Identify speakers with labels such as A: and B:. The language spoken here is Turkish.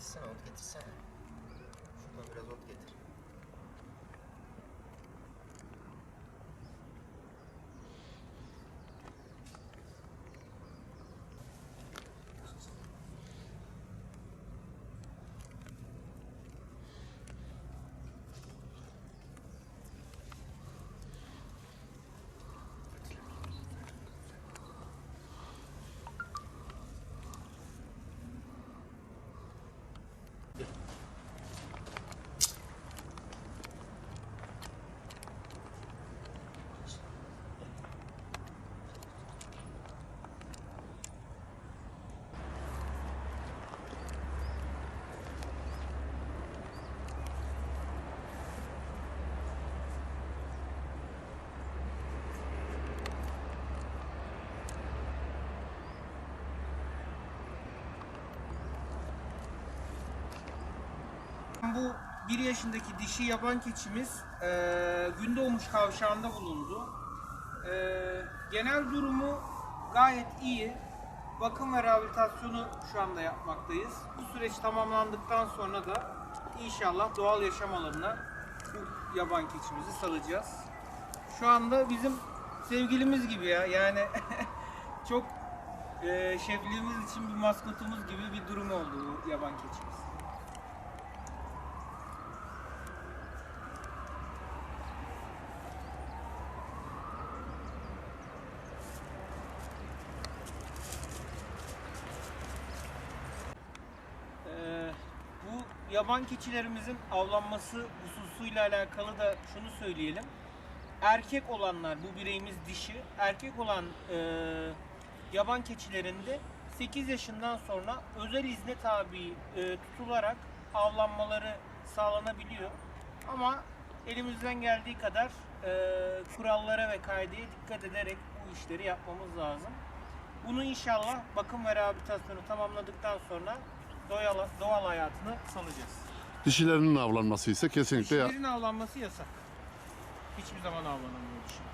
A: getirsene, ot getirsene. Şuradan biraz ot getir.
B: Bu bir yaşındaki dişi yaban keçimiz eee Gündoğmuş kavşağında bulundu. Eee, genel durumu gayet iyi. Bakım ve rehabilitasyonu şu anda yapmaktayız. Bu süreç tamamlandıktan sonra da inşallah doğal yaşam alanına bu yaban keçimizi salacağız. Şu anda bizim sevgilimiz gibi ya yani çok eee şefliğimiz için bir maskotumuz gibi bir durum oldu bu yaban keçimiz. Ee, bu yaban keçilerimizin avlanması hususuyla alakalı da şunu söyleyelim. Erkek olanlar, bu bireyimiz dişi, erkek olan e, yaban keçilerinde 8 yaşından sonra özel izne tabi e, tutularak avlanmaları sağlanabiliyor. Ama elimizden geldiği kadar e, kurallara ve kaideye dikkat ederek bu işleri yapmamız lazım. Bunu inşallah bakım ve rehabilitasyonu tamamladıktan sonra doğal, doğal hayatını salacağız.
C: Dişilerinin avlanması ise kesinlikle ya-
B: Dişilerin avlanması yasak. Hiçbir zaman avlanamıyor dişiler.